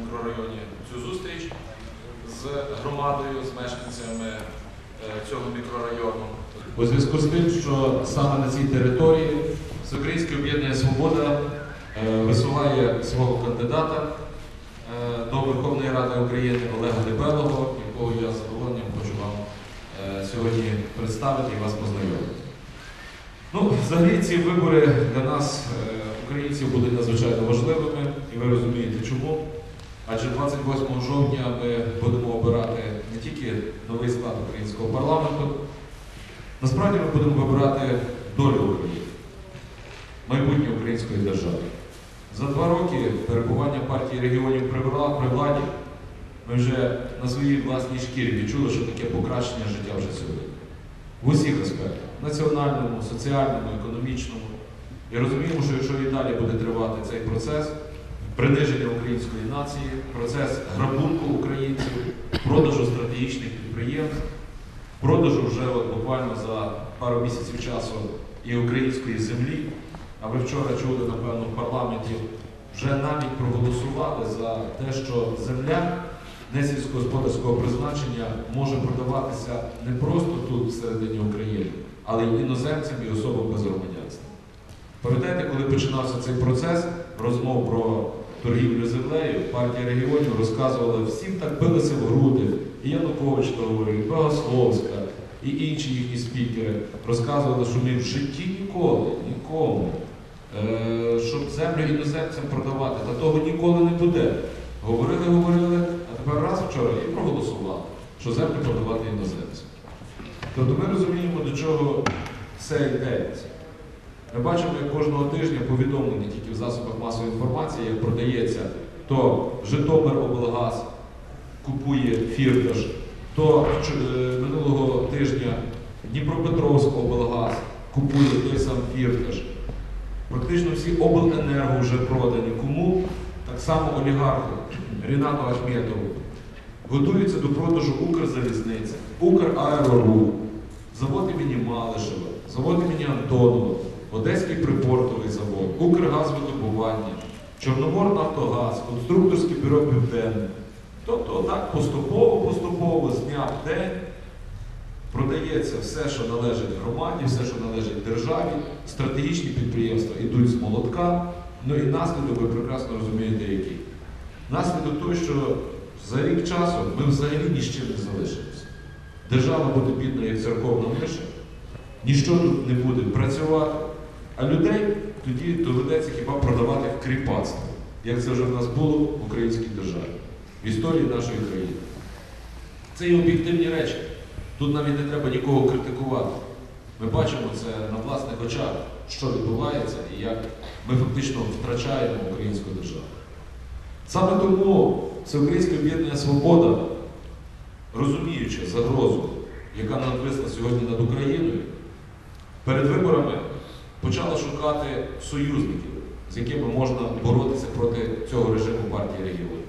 мікрорайоні, цю зустріч з громадою, з мешканцями е, цього мікрорайону. У зв'язку з тим, що саме на цій території Всеукраїнське об'єднання Свобода е, висуває свого кандидата е, до Верховної Ради України Олега Дебелого, якого я з задоволенням хочу вам сьогодні представити і вас познайомити. Ну, взагалі ці вибори для нас, українців, були надзвичайно важливими, і ви розумієте чому. Адже 28 жовтня ми будемо обирати не тільки новий склад українського парламенту, насправді ми будемо вибирати долю України, майбутнє української держави. За два роки перебування партії регіонів при владі ми вже на своїй власній шкірі відчули, що таке покращення життя вже сьогодні. В усіх аспектах національному, соціальному, економічному. І розуміємо, що якщо і далі буде тривати цей процес приниження української нації, процес грабунку українців, продажу стратегічних підприємств, продажу вже от буквально за пару місяців часу і української землі. А ви вчора чули, напевно, в парламенті вже навіть проголосували за те, що земля не сільськогосподарського призначення може продаватися не просто тут, всередині України, але й іноземцям і особам без громадянства. Пам'ятаєте, коли починався цей процес розмов про торгівлю землею, партія регіонів розказувала, всім так билися в груди, і Янукович говорив, і Богословська, і інші їхні спікери розказували, що ми в житті ніколи, нікому, е, щоб землю іноземцям продавати, та того ніколи не буде. Говорили, говорили, а тепер раз вчора і проголосували, що землю продавати іноземцям. Тобто ми розуміємо, до чого все йдеться. Ми бачимо, як кожного тижня повідомлення тільки в засобах масової інформації, як продається, то Житомир облгаз купує фірташ, то е, минулого тижня Дніпропетровськ облгаз купує той сам фірташ. Практично всі обленерго вже продані. Кому? Так само олігарху Рінату Ахметову. Готуються до продажу Укрзалізниці, Украерорух, завод імені Малишева, завод імені Антонова, Одеський припортовий завод, Укргазвидобування, Чорноморнафтогаз, конструкторське бюро Південне. Тобто отак поступово-поступово з дня в день продається все, що належить громаді, все, що належить державі, стратегічні підприємства йдуть з молотка. Ну і наслідок ви прекрасно розумієте, який. Наслідок той, що за рік часу ми взагалі ні з чим не залишимося. Держава буде бідна, як церковна миша, ніщо тут не буде працювати, а людей тоді доведеться хіба продавати в кріпацтво, як це вже в нас було в українській державі, в історії нашої країни. Це є об'єктивні речі. Тут навіть не треба нікого критикувати. Ми бачимо це на власних очах, що відбувається і як ми фактично втрачаємо українську державу. Саме тому Всеукраїнське об'єднання Свобода, розуміючи загрозу, яка надвисла сьогодні над Україною, перед виборами почало шукати союзників, з якими можна боротися проти цього режиму партії регіонів.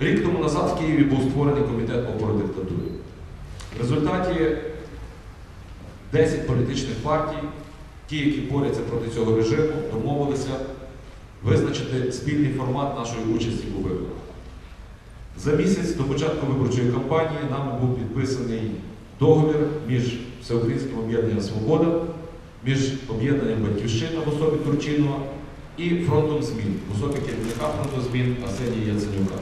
Рік тому назад в Києві був створений комітет опори диктатури. В результаті 10 політичних партій, ті, які борються проти цього режиму, домовилися визначити спільний формат нашої участі у виборах. За місяць до початку виборчої кампанії нами був підписаний договір між Всеукраїнським об'єднанням Свобода, між об'єднанням Батьківщина в особі Турчинова і фронтом змін в особі керівника фронту змін Арсенія Яценюка.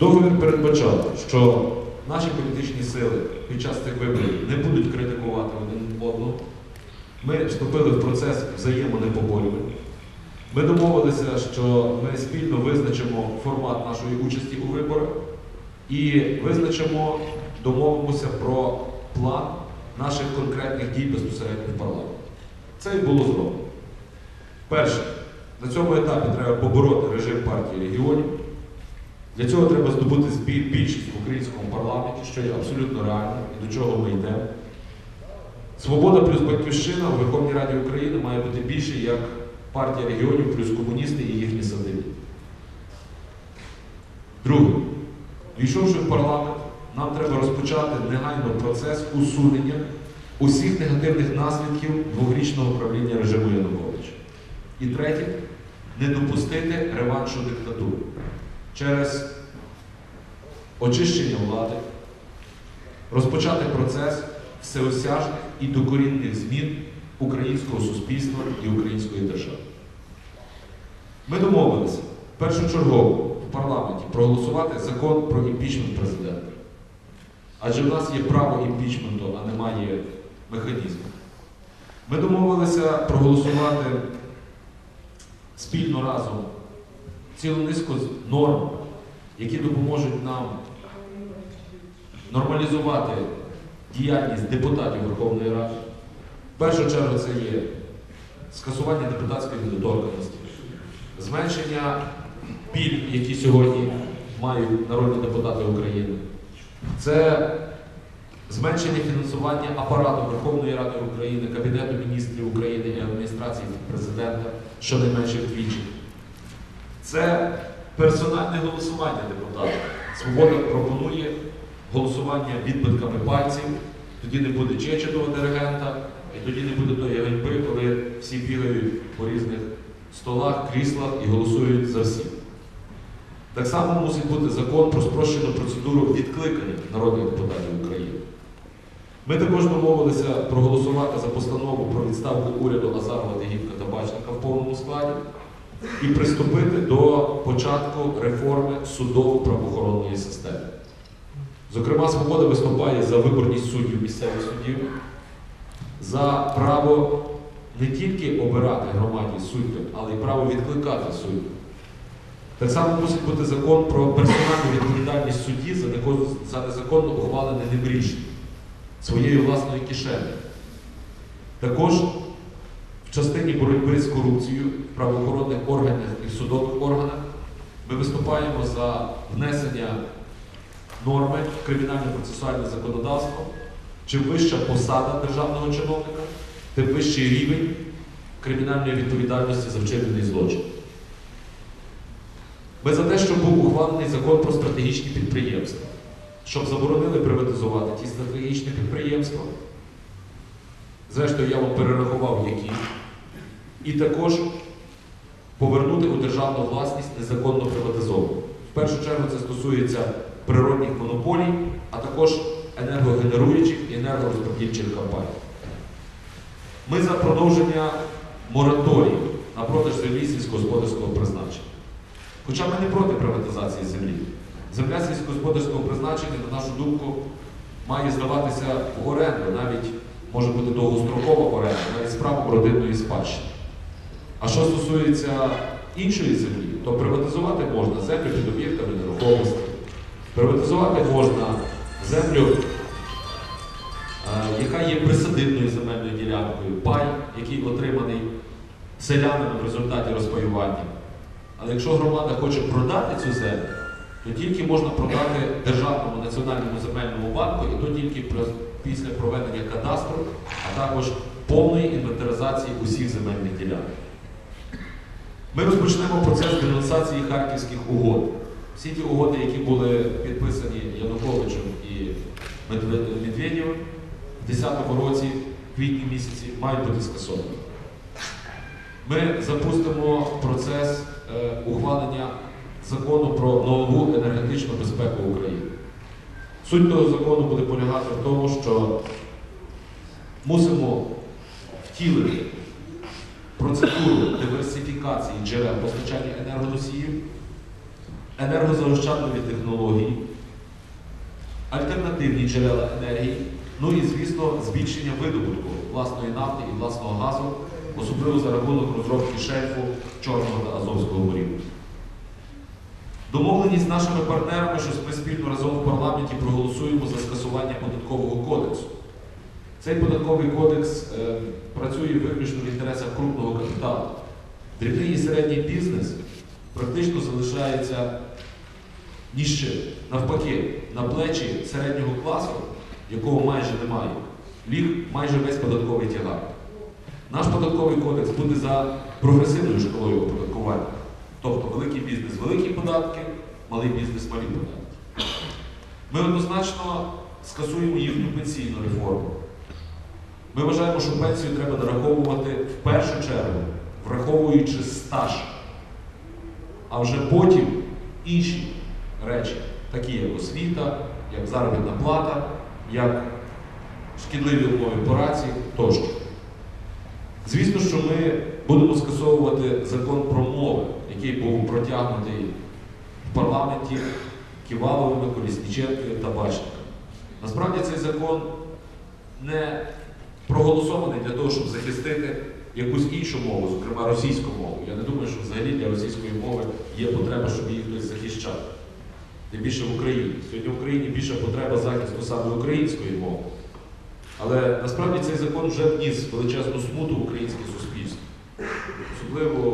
Договір передбачав, що наші політичні сили під час цих виборів не будуть критикувати один одного. Ми вступили в процес взаємонепоборювання. Ми домовилися, що ми спільно визначимо формат нашої участі у виборах і визначимо, домовимося про план наших конкретних дій безпосередньо в парламенті. Це і було зроблено. Перше, на цьому етапі треба побороти режим партії регіонів. Для цього треба здобути більшість в українському парламенті, що є абсолютно реально і до чого ми йдемо. Свобода плюс батьківщина у Верховній Раді України має бути більше як партія регіонів плюс комуністи і їхні садиби. Друге, війшовши в парламент, нам треба розпочати негайно процес усунення усіх негативних наслідків двохрічного правління режиму Януковича. І третє не допустити реваншу диктатури через очищення влади, розпочати процес всеосяжних і докорінних змін українського суспільства і української держави. Ми домовилися першочергово в парламенті проголосувати закон про імпічмент президента. Адже в нас є право імпічменту, а немає механізму. Ми домовилися проголосувати спільно разом цілу низку норм, які допоможуть нам нормалізувати діяльність депутатів Верховної Ради. В першу чергу це є скасування депутатської недоторканності, зменшення пільг, які сьогодні мають народні депутати України. Це зменшення фінансування апарату Верховної Ради України, Кабінету міністрів України і адміністрації президента щонайменше вдвічі. Це персональне голосування депутатів. Свобода пропонує голосування відбитками пальців, тоді не буде чечетого диригента, і тоді не буде тої ганьби, коли всі бігають по різних столах, кріслах і голосують за всіх. Так само мусить бути закон про спрощену процедуру відкликання народних депутатів України. Ми також домовилися проголосувати за постанову про відставку уряду Азарова Дегідка та Бачника в повному складі і приступити до початку реформи судово-правоохоронної системи. Зокрема, свобода виступає за виборність суддів місцевих суддів, за право не тільки обирати громаді суддів, але й право відкликати суддів. Так само мусить бути закон про персональну відповідальність судді за незаконно ухвалене ним рішення своєю власною кишенею. Також в частині боротьби з корупцією в правоохоронних органах і в судових органах ми виступаємо за внесення норми в кримінальне процесуальне законодавство. Чим вища посада державного чиновника, тим вищий рівень кримінальної відповідальності за вчинений злочин. Ми за те, щоб був ухвалений закон про стратегічні підприємства, щоб заборонили приватизувати ті стратегічні підприємства. Зрештою, я вам перерахував, які. І також повернути у державну власність незаконно приватизовану. В першу чергу це стосується природних монополій, а також енергогенеруючих і енергорозподільчих компаній. Ми за продовження мораторію на продаж землі сільськогосподарського призначення. Хоча ми не проти приватизації землі. Земля сільськогосподарського призначення, на нашу думку, має здаватися в оренду, навіть може бути довгострокова оренда, навіть з правом родинної спадщини. А що стосується іншої землі, то приватизувати можна землю під об'єктами нерухомості. Приватизувати можна землю, е, яка є присадибною земельною ділянкою, пай, який отриманий селянами в результаті розпаювання. Але якщо громада хоче продати цю землю, то тільки можна продати Державному національному земельному банку, і то тільки після проведення кадастру, а також повної інвентаризації усіх земельних ділянок. Ми розпочнемо процес денонсації харківських угод. Всі ті угоди, які були підписані Януковичем і Медведєвим в 2010 році, в квітні місяці, мають бути скасовані. Ми запустимо процес е, ухвалення закону про нову енергетичну безпеку України. Суть того закону буде полягати в тому, що мусимо втілити процедуру диверсифікації джерел постачання енергоносіїв, енергозаощадливі технології, альтернативні джерела енергії, ну і, звісно, збільшення видобутку власної нафти і власного газу, особливо за рахунок розробки шельфу Чорного та Азовського морів. Домовленість з нашими партнерами, що ми спільно разом в парламенті проголосуємо за скасування податкового кодексу. Цей податковий кодекс е, працює виключно в інтересах крупного капіталу. Дрібний і середній бізнес практично залишається ніжчим. Навпаки, на плечі середнього класу, якого майже немає, ліг майже весь податковий тягар. Наш податковий кодекс буде за прогресивною шкалою оподаткування. Тобто великий бізнес великі податки, малий бізнес малі податки. Ми однозначно скасуємо їхню пенсійну реформу. Ми вважаємо, що пенсію треба нараховувати в першу чергу, враховуючи стаж, а вже потім інші речі, такі як освіта, як заробітна плата, як шкідливі умови праці тощо. Звісно, що ми будемо скасовувати закон про мови, який був протягнутий в парламенті Ківаловими, Колісніченкою та Бачником. Насправді цей закон не проголосований для того, щоб захистити якусь іншу мову, зокрема російську мову. Я не думаю, що взагалі для російської мови є потреба, щоб її хтось захищав. Тим більше в Україні. Сьогодні в Україні більша потреба захисту саме української мови. Але насправді цей закон вже вніс величезну смуту в українське суспільство, особливо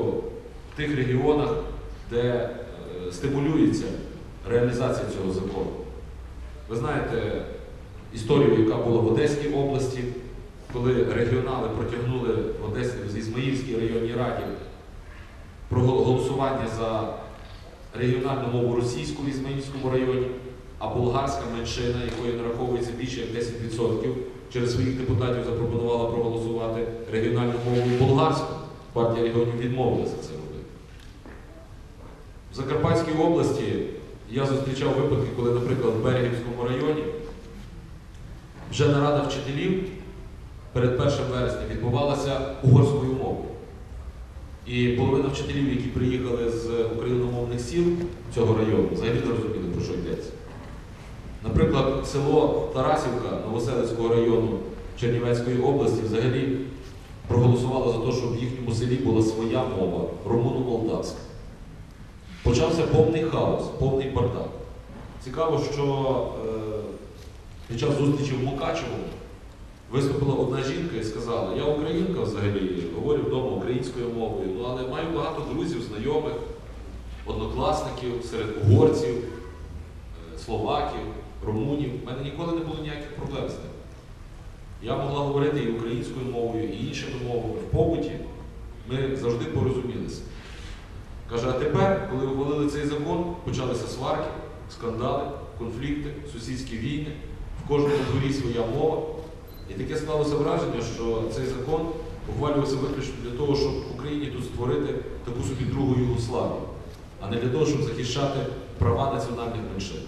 в тих регіонах, де е, стимулюється реалізація цього закону. Ви знаєте історію, яка була в Одеській області, коли регіонали протягнули в Одесі в Ізмаїльській районній раді про голосування за регіональну мову російську в Ізмаїльському районі, а болгарська меншина, якої нараховується більше як 10%, через своїх депутатів запропонувала проголосувати регіональну мову болгарську. Партія регіонів відмовилася це робити. В Закарпатській області я зустрічав випадки, коли, наприклад, в Берегівському районі вже нарада вчителів перед 1 вересня відбувалася угорською мовою. І половина вчителів, які приїхали з україномовних сіл цього району, взагалі не розуміли, про що йдеться. Наприклад, село Тарасівка Новоселицького району Чернівецької області взагалі проголосувало за те, щоб в їхньому селі була своя мова румуно-молдавська. Почався повний хаос, повний бардак. Цікаво, що е, під час зустрічі в Мукачевому виступила одна жінка і сказала, я українка взагалі, говорю вдома українською мовою, ну, але маю багато друзів, знайомих, однокласників, серед угорців, е, словаків, румунів. У мене ніколи не було ніяких проблем з ним. Я могла говорити і українською мовою, і іншими мовами. В побуті ми завжди порозумілися. Каже, а тепер, коли ухвалили цей закон, почалися сварки, скандали, конфлікти, сусідські війни, в кожному дворі своя мова. І таке склалося враження, що цей закон ухвалювався виключно для того, щоб в Україні тут створити таку собі другу Югославію, а не для того, щоб захищати права національних меншин.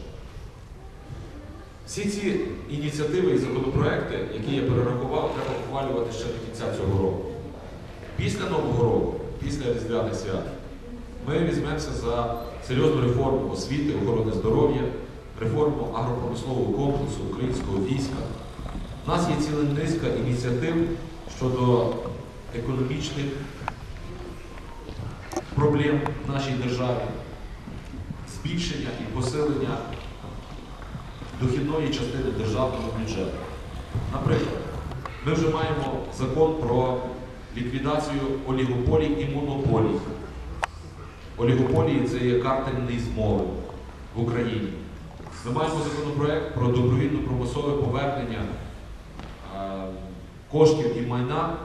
Всі ці ініціативи і законопроекти, які я перерахував, треба ухвалювати ще до кінця цього року. Після Нового року, після Різдвяних свят, ми візьмемося за серйозну реформу освіти, охорони здоров'я, реформу агропромислового комплексу українського війська. У нас є ціла низка ініціатив щодо економічних проблем в нашій державі, збільшення і посилення дохідної частини державного бюджету. Наприклад, ми вже маємо закон про ліквідацію олігополій і монополій. Олігополії це є картельний змови в Україні. Ми маємо законопроект про добровільно примусове повернення коштів і майна,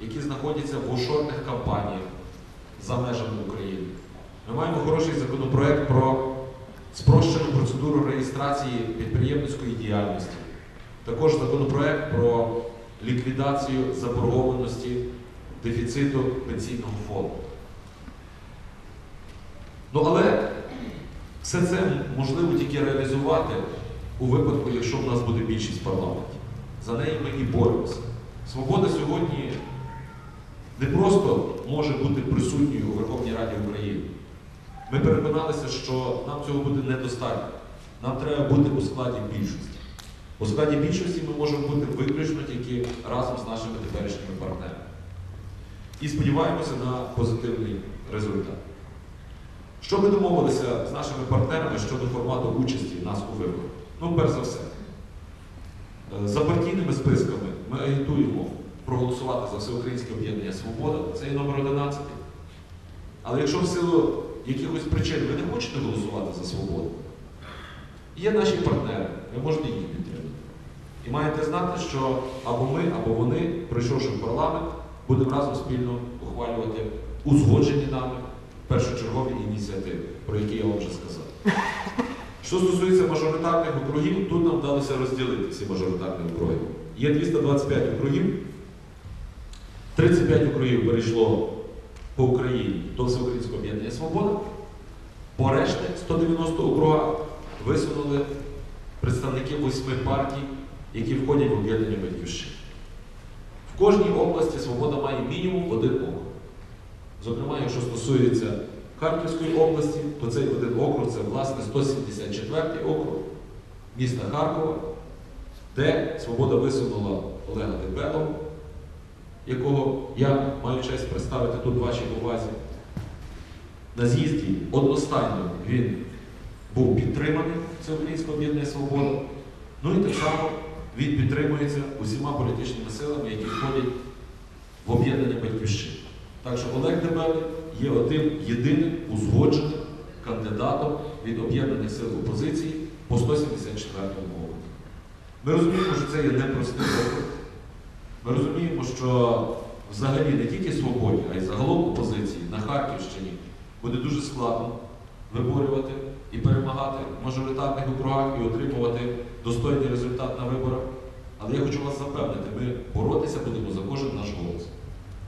які знаходяться в офшорних компаніях за межами України. Ми маємо хороший законопроект про спрощену процедуру реєстрації підприємницької діяльності. Також законопроект про ліквідацію заборгованості дефіциту пенсійного фонду. Ну але все це можливо тільки реалізувати у випадку, якщо в нас буде більшість в парламенті. За неї ми і боремося. Свобода сьогодні не просто може бути присутньою у Верховній Раді України. Ми переконалися, що нам цього буде недостатньо. Нам треба бути у складі більшості. У складі більшості ми можемо бути виключно тільки разом з нашими теперішніми партнерами. І сподіваємося на позитивний результат. Що ми домовилися з нашими партнерами щодо формату участі нас у виборах? Ну, перш за все, е, за партійними списками ми агітуємо проголосувати за всеукраїнське об'єднання Свобода, це є номер 11. Але якщо в силу якихось причин ви не хочете голосувати за свободу, є наші партнери, ви можете їх підтримати. І маєте знати, що або ми, або вони, прийшовши в парламент, будемо разом спільно ухвалювати узгоджені нами першочергові ініціативи, про які я вам вже сказав. Що стосується мажоритарних округів, тут нам вдалося розділити всі мажоритарні округи. Є 225 округів, 35 округів перейшло по Україні до Всеукраїнського об'єднання Свобода. По решті 190 округах висунули представники восьми партій, які входять в об'єднання Батьківщини. В кожній області Свобода має мінімум один округ. Зокрема, якщо стосується Харківської області, то цей один округ це власне 174 округ міста Харкова, де Свобода висунула Олега Дебелова, якого я маю честь представити тут вашій увазі. На з'їзді одностайно він був підтриманий Всеукраїнського об'єднання Свобода. Ну і так само він підтримується усіма політичними силами, які входять в об'єднання батьківщини. Так що Олег Дебелий є одним єдиним узгодженим кандидатом від об'єднаних сил опозиції по 174 округу. Ми розуміємо, що це є непростий. Ми розуміємо, що взагалі не тільки свободі, а й загалом опозиції на Харківщині буде дуже складно виборювати і перемагати в мажоритарних округах і отримувати достойний результат на виборах. Але я хочу вас запевнити, ми боротися будемо за кожен наш голос.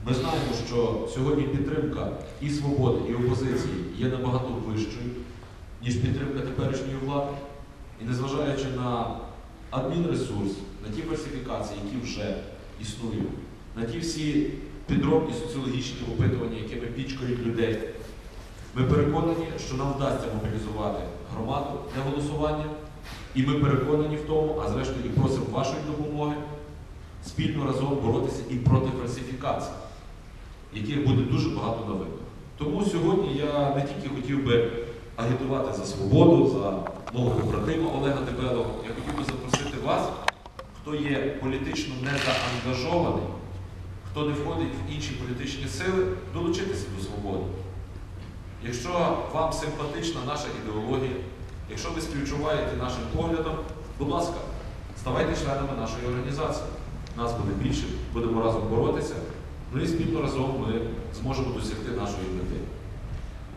Ми знаємо, що сьогодні підтримка і свободи, і опозиції є набагато вищою, ніж підтримка теперішньої влади. І незважаючи на адмінресурс, на ті фальсифікації, які вже існують, на ті всі підробні соціологічні опитування, якими пічкають людей, ми переконані, що нам вдасться мобілізувати громаду для голосування, і ми переконані в тому, а зрештою і просимо вашої допомоги спільно разом боротися і проти фальсифікацій, яких буде дуже багато виборах. Тому сьогодні я не тільки хотів би агітувати за свободу, за мого побратима Олега Дебелова, я хотів би запросити вас, хто є політично незаангажований, хто не входить в інші політичні сили, долучитися до свободи. Якщо вам симпатична наша ідеологія, якщо ви співчуваєте нашим поглядам, будь ласка, ставайте членами нашої організації. Нас буде більше, будемо разом боротися, ну і спільно разом ми зможемо досягти нашої мети.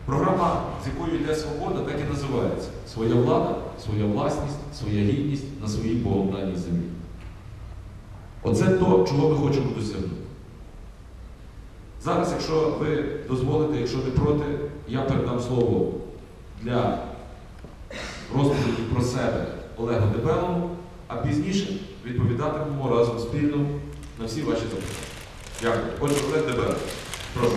Програма, з якою йде свобода, так і називається Своя влада, своя власність, своя гідність на своїй Богом землі. Оце то, чого ми хочемо досягнути. Зараз, якщо ви дозволите, якщо не проти, я передам слово для розповіді про себе Олегу Дебелому, а пізніше відповідатимемо разом спільно на всі ваші запитання. Дякую. Отже, Олег Дебело. Прошу.